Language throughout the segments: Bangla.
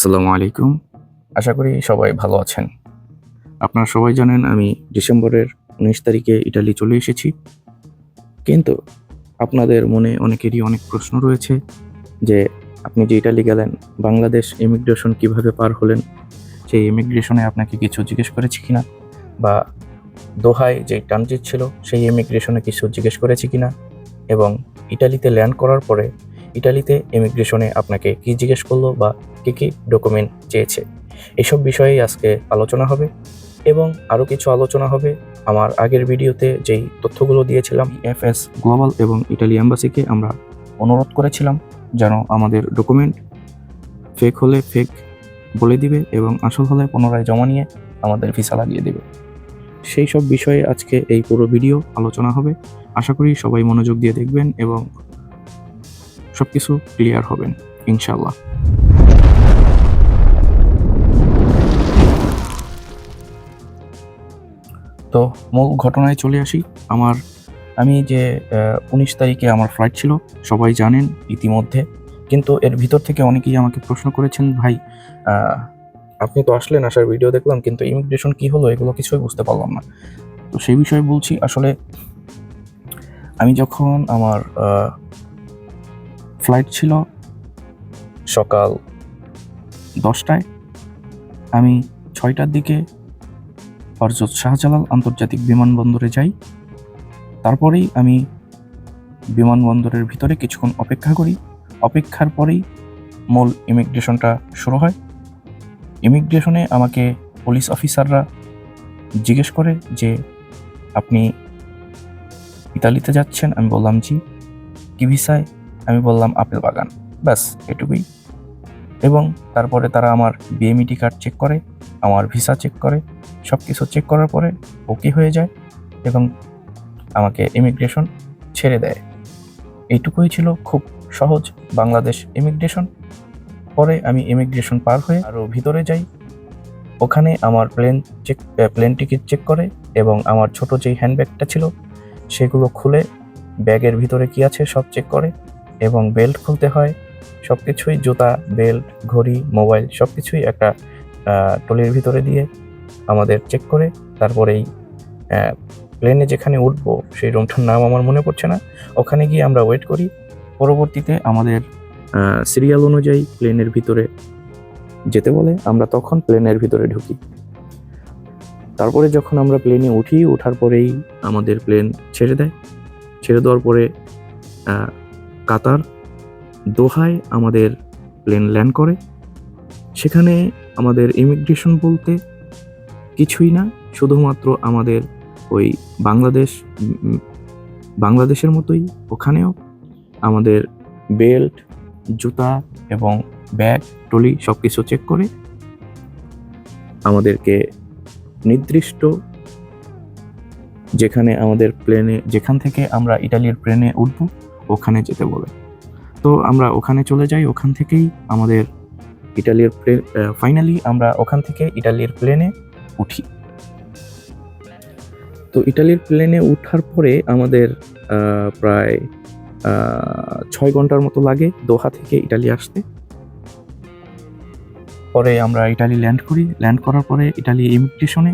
আসসালামু আলাইকুম। আশা করি সবাই ভালো আছেন। আপনারা সবাই জানেন আমি ডিসেম্বরের উনিশ তারিখে ইটালি চলে এসেছি। কিন্তু আপনাদের মনে অনেকেরই অনেক প্রশ্ন রয়েছে যে আপনি যে ইটালি গেলেন, বাংলাদেশ ইমিগ্রেশন কীভাবে পার হলেন? সেই ইমিগ্রেশনে আপনাকে কিছু জিজ্ঞেস করেছি কিনা? বা দোহায় যে ট্রানজিট ছিল, সেই ইমিগ্রেশনে কিছু জিজ্ঞেস করেছি কিনা? এবং ইটালিতে ল্যান্ড করার পরে ইটালিতে ইমিগ্রেশনে আপনাকে কি জিজ্ঞেস করল বা কী কী ডকুমেন্ট চেয়েছে? এসব বিষয়েই আজকে আলোচনা হবে এবং আরও কিছু আলোচনা হবে। আমার আগের ভিডিওতে যেই তথ্যগুলো দিয়েছিলাম এফ এস গ্লোবাল এবং ইটালি অ্যাম্বাসিকে আমরা অনুরোধ করেছিলাম যেন আমাদের ডকুমেন্ট ফেক হলে ফেক বলে দিবে এবং আসল হলে পুনরায় জমা নিয়ে আমাদের ভিসা লাগিয়ে দেবে। সেই সব বিষয়ে আজকে এই পুরো ভিডিও আলোচনা হবে। আশা করি সবাই মনোযোগ দিয়ে দেখবেন এবং সব কিছু ক্লিয়ার হবেন ইনশাল্লাহ তো মূল ঘটনায় চলে আসি। আমার, আমি যে উনিশ তারিখে আমার ফ্লাইট ছিল, সবাই জানেন ইতিমধ্যে। কিন্তু এর ভিতর থেকে অনেকেই আমাকে প্রশ্ন করেছেন, ভাই আপনি তো আসলেন, আসার ভিডিও দেখলাম, কিন্তু ইমিগ্রেশন কি হলো? এগুলো কিছুই বুঝতে পারলাম না। তো সেই বিষয়ে বলছি, আসলে আমি যখন আমার ফ্লাইট ছিল সকাল দশটায়। আমি ছয়টার দিকে হরজত শাহজালাল আন্তর্জাতিক বিমানবন্দরে যাই। তারপরেই আমি বিমানবন্দরের ভিতরে কিছুক্ষণ অপেক্ষা করি। অপেক্ষার পরেই মূল ইমিগ্রেশনটা শুরু হয়। ইমিগ্রেশনে আমাকে পুলিশ অফিসাররা জিজ্ঞেস করে যে, আপনি ইতালিতে যাচ্ছেন? আমি বললাম, জি। কি ভিসায়? আমি বললাম আপেল বাগান। ব্যাস, এটুকুই। এবং তারপরে তারা আমার বিএমইটি কার্ড চেক করে, আমার ভিসা চেক করে সব কিছু চেক করার পরে ওকে হয়ে যায় এবং আমাকে ইমিগ্রেশন ছেড়ে দেয়। এইটুকুই ছিল খুব সহজ বাংলাদেশ ইমিগ্রেশন পরে আমি ইমিগ্রেশন পার হয়ে আরও ভিতরে যাই। ওখানে আমার plane check plane ticket check করে এবং আমার ছোট যেই হ্যান্ডব্যাগটা ছিল, সেগুলো খুলে ব্যাগের ভিতরে কি আছে সব চেক করে। এবং বেল্ট খুলতে হয়। সব কিছুই জুতা, বেল্ট, ঘড়ি, মোবাইল সব কিছুই একটা টলির ভিতরে দিয়ে আমাদের চেক করে তারপরেই প্লেনে যেখানে উঠবো সেই রুমটার নাম আমার মনে পড়ছে না। ওখানে গিয়ে আমরা ওয়েট করি। পরবর্তীতে আমাদের সিরিয়াল অনুযায়ী প্লেনের ভিতরে যেতে বলে, আমরা তখন প্লেনের ভিতরে ঢুকি। তারপরে যখন আমরা প্লেনে উঠি ওঠার পরেই আমাদের প্লেন ছেড়ে দেয়। ছেড়ে দেওয়ার পরে কাতার দোহায় আমাদের প্লেন ল্যান্ড করে। সেখানে আমাদের ইমিগ্রেশন বলতে কিছুই না, শুধুমাত্র আমাদের ওই বাংলাদেশ বাংলাদেশের মতোই ওখানেও আমাদের বেল্ট, জুতা এবং ব্যাগ ট্রলি সব কিছু চেক করে আমাদেরকে নির্দিষ্ট যেখানে আমাদের প্লেনে, যেখান থেকে আমরা ইটালির প্লেনে উঠব ওখানে যেতে বলে। তো আমরা ওখানে চলে যাই, ওখান থেকেই আমাদের ইটালির প্লেন ফাইনালি আমরা ওখান থেকে ইটালির প্লেনে উঠি। তো ইটালির প্লেনে ওঠার পরে আমাদের প্রায় ছয় ঘণ্টার মতো লাগে দোহা থেকে ইটালি আসতে। পরে আমরা ইটালি ল্যান্ড করি। ল্যান্ড করার পরে ইটালি ইমিগ্রেশনে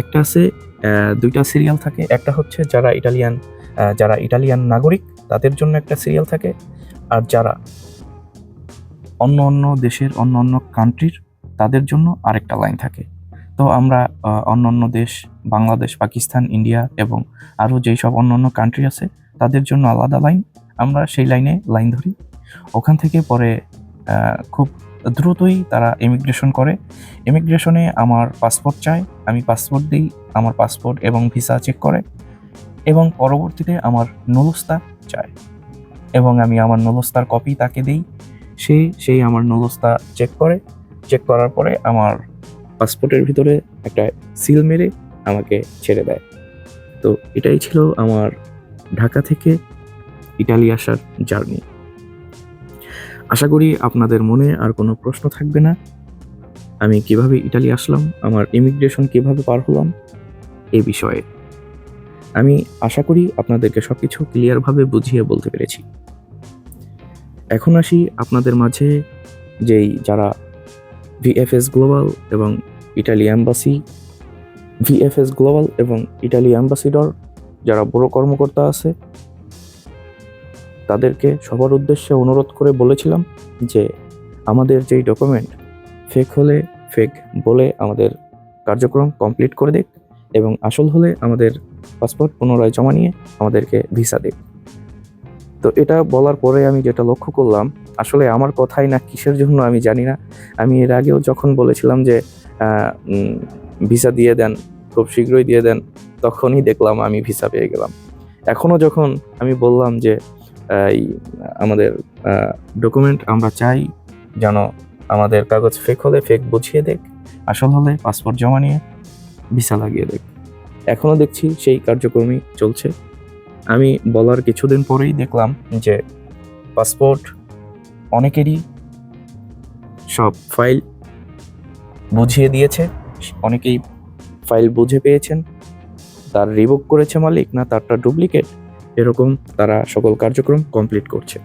একটা আছে দুইটা সিরিয়াল থাকে। একটা হচ্ছে যারা ইটালিয়ান যারা ইটালিয়ান নাগরিক তাদের জন্য একটা সিরিয়াল থাকে। আর যারা অন্য অন্য দেশের, অন্য অন্য কান্ট্রির তাদের জন্য আরেকটা লাইন থাকে। তো আমরা অন্য অন্য দেশ, বাংলাদেশ, পাকিস্তান, ইন্ডিয়া এবং আরও যেই সব অন্য অন্য কান্ট্রি আছে, তাদের জন্য আলাদা লাইন আমরা সেই লাইনে লাইন ধরি। ওখান থেকে পরে খুব দ্রুতই তারা ইমিগ্রেশন করে। ইমিগ্রেশনে আমার পাসপোর্ট চায়। আমি পাসপোর্ট দিই, আমার পাসপোর্ট এবং ভিসা চেক করে। এবং পরবর্তীতে আমার নলস্তা চায়। এবং আমি আমার নলস্তার কপি তাকে দিই। সে, সেই আমার নলস্তা চেক করে। চেক করার পরে আমার পাসপোর্টের ভিতরে একটা সিল মেরে আমাকে ছেড়ে দেয়। তো এটাই ছিল আমার ঢাকা থেকে ইটালি আসার জার্নি। আশা করি আপনাদের মনে আর কোনো প্রশ্ন থাকবে না। আমি কীভাবে ইটালি আসলাম, আমার ইমিগ্রেশন কীভাবে পার হলাম, এ বিষয়ে। আমি আশা করি আপনাদেরকে সবকিছু ক্লিয়ারভাবে বুঝিয়ে বলতে পেরেছি। এখন আসি আপনাদের মাঝে, যেই যারা ভিএফএস গ্লোবাল এবং ইটালি অ্যাম্বাসি ভিএফএস গ্লোবাল এবং ইটালি অ্যাম্বাসিডর যারা বড় কর্মকর্তা আছে, তাদেরকে সবার উদ্দেশ্যে অনুরোধ করে বলেছিলাম যে আমাদের যেই ডকুমেন্ট ফেক হলে ফেক বলে আমাদের কার্যক্রম কমপ্লিট করে দিক। এবং আসল হলে আমাদের পাসপোর্ট পুনরায় জমা নিয়ে আমাদেরকে ভিসা দিক তো এটা বলার পরে আমি যেটা লক্ষ্য করলাম, আসলে আমার কথাই না কিসের জন্য আমি জানি না। আমি এর আগেও যখন বলেছিলাম যে ভিসা দিয়ে দেন, খুব শীঘ্রই দিয়ে দেন, তখনই দেখলাম আমি ভিসা পেয়ে গেলাম। এখনও যখন আমি বললাম যে, এই, আমাদের ডকুমেন্ট আমরা চাই যেন আমাদের কাগজ ফেক হলে ফেক বুঝিয়ে দেখ আসল হলে পাসপোর্ট জমা নিয়ে ভিসা লাগিয়ে দেখ। এখনও দেখছি সেই কার্যক্রমই চলছে। আমি বলার কিছুদিন পরেই দেখলাম যে পাসপোর্ট অনেকেরই সব ফাইল বুঝিয়ে দিয়েছে। অনেকেই ফাইল বুঝে পেয়েছেন। তার রিভোক করেছে মালিক, না তারটা ডুপ্লিকেট? এরকম তারা সকল কার্যক্রম কমপ্লিট করছে।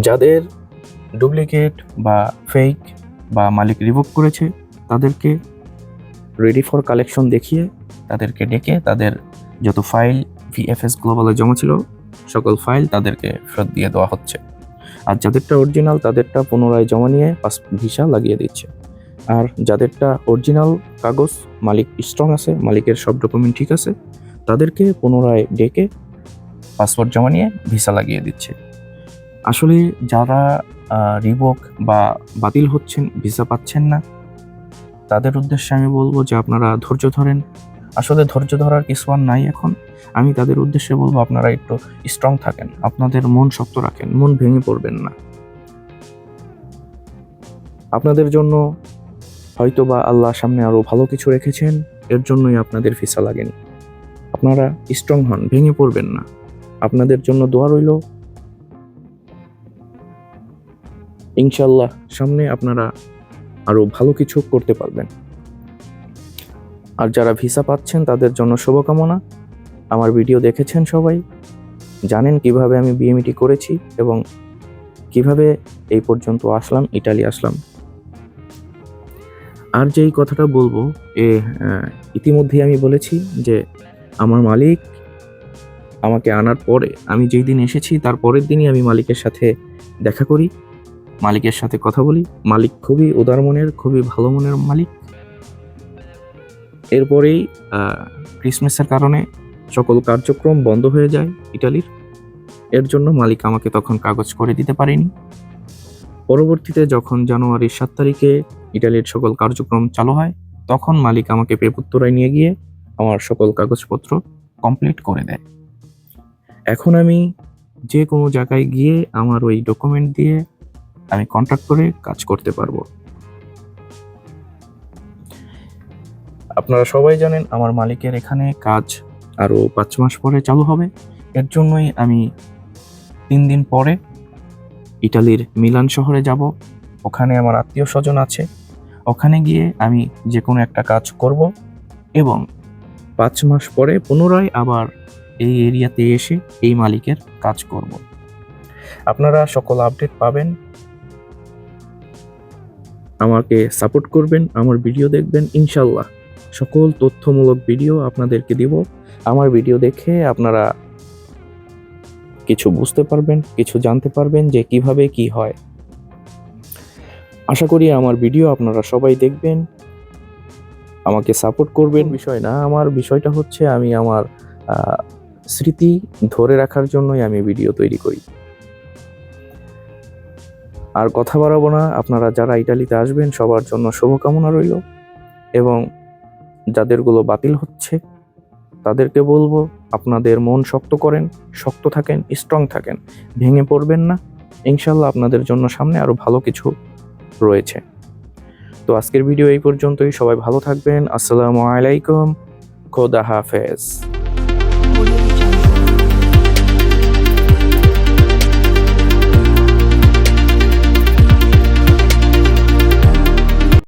যাদের ডুপ্লিকেট বা ফেক বা মালিক রিভোক করেছে, তাদেরকে রেডি ফর কালেকশন দেখিয়ে তাদেরকে ডেকে তাদের যত ফাইল ভিএফএস গ্লোবালে জমা ছিল, সকল ফাইল তাদেরকে ফেরত দিয়ে দেওয়া হচ্ছে। আর যাদেরটা অরিজিনাল তাদেরটা পুনরায় জমা নিয়ে পাস ভিসা লাগিয়ে দিচ্ছে। আর যাদেরটা অরিজিনাল কাগজ, মালিক স্ট্রং আছে, মালিকের সব ডকুমেন্ট ঠিক আছে, তাদেরকে পুনরায় ডেকে পাসপোর্ট জমা নিয়ে ভিসা লাগিয়ে দিচ্ছে। আসলে যারা রিবক বা বাতিল হচ্ছেন, ভিসা পাচ্ছেন না তাদের উদ্দেশ্যে আমি বলব যে আপনারা ধৈর্য ধরেন। আসলে ধৈর্য ধরার কিছু আর নাই এখন। আমি তাদের উদ্দেশ্যে বলব আপনারা একটু স্ট্রং থাকেন। আপনাদের মন শক্ত রাখেন, মন ভেঙে পড়বেন না। আপনাদের জন্য হয়তো বা আল্লাহ সামনে আরও ভালো কিছু রেখেছেন, এর জন্যই আপনাদের ভিসা লাগেনি। আপনারা স্ট্রং হন, ভেঙে পড়বেন না। আপনাদের জন্য দোয়া রইল। ইনশাল্লাহ সামনে আপনারা আরও ভালো কিছু করতে পারবেন। আর যারা ভিসা পাচ্ছেন, তাদের জন্য শুভকামনা। আমার ভিডিও দেখেছেন সবাই। জানেন কীভাবে আমি বিএমইটি করেছি এবং কীভাবে এই পর্যন্ত আসলাম, ইটালি আসলাম। আর যেই কথাটা বলব, এ ইতিমধ্যেই আমি বলেছি যে, আমার মালিক আমাকে আনার পরে, আমি যেই দিন এসেছি, তার পরের দিনই আমি মালিকের সাথে দেখা করি। মালিকের সাথে কথা বলি। মালিক খুবই উদার মনের, খুবই ভালো মনের মালিক। এরপরেই ক্রিসমাসের কারণে সকল কার্যক্রম বন্ধ হয়ে যায় ইটালির। এর জন্য মালিক আমাকে তখন কাগজ করে দিতে পারেনি। পরবর্তীতে যখন জানুয়ারির সাত তারিখে ইটালির সকল কার্যক্রম চালু হয়, তখন মালিক আমাকে পেপুত্তরায় নিয়ে গিয়ে আমার সকল কাগজপত্র কমপ্লিট করে দেয়। এখন আমি যে কোনো জায়গায় গিয়ে আমার ওই ডকুমেন্ট দিয়ে আমি কন্ট্যাক্ট করে কাজ করতে পারব। আপনারা সবাই জানেন আমার মালিকের এখানে কাজ আরও পাঁচ মাস পরে চালু হবে। এর জন্যই আমি তিন দিন পরে ইটালির মিলান শহরে যাব। ওখানে আমার আত্মীয় স্বজন আছে। ওখানে গিয়ে আমি যে কোনো একটা কাজ করব এবং পাঁচ মাস পরে পুনরায় আবার এই এরিয়াতে এসে এই মালিকের কাজ করব। আপনারা সকল আপডেট পাবেন। আমাকে সাপোর্ট করবেন আমার ভিডিও দেখবেন ইনশাল্লাহ সকল তথ্যমূলক ভিডিও আপনাদেরকে দিব। আমার ভিডিও দেখে আপনারা কিছু বুঝতে পারবেন কিছু জানতে পারবেন যে কীভাবে কি হয়। আশা করি আমার ভিডিও আপনারা সবাই দেখবেন আমাকে সাপোর্ট করবেন। বিষয় না আমার বিষয়টা হচ্ছে আমি আমার স্মৃতি ধরে রাখার জন্যই আমি ভিডিও তৈরি করি। আর কথা বাড়াবো না, আপনারা যারা ইটালিতে আসবেন, সবার জন্য শুভকামনা রইল। এবং যাদেরগুলো বাতিল হচ্ছে, তাদেরকে বলব, আপনাদের মন শক্ত করেন, শক্ত থাকেন স্ট্রং থাকেন, ভেঙে পড়বেন না। ইনশাল্লাহ আপনাদের জন্য সামনে আরও ভালো কিছু রয়েছে। তো আজকের ভিডিও এই পর্যন্তই, সবাই ভালো থাকবেন, আসসালামু আলাইকুম, খোদা হাফেজ.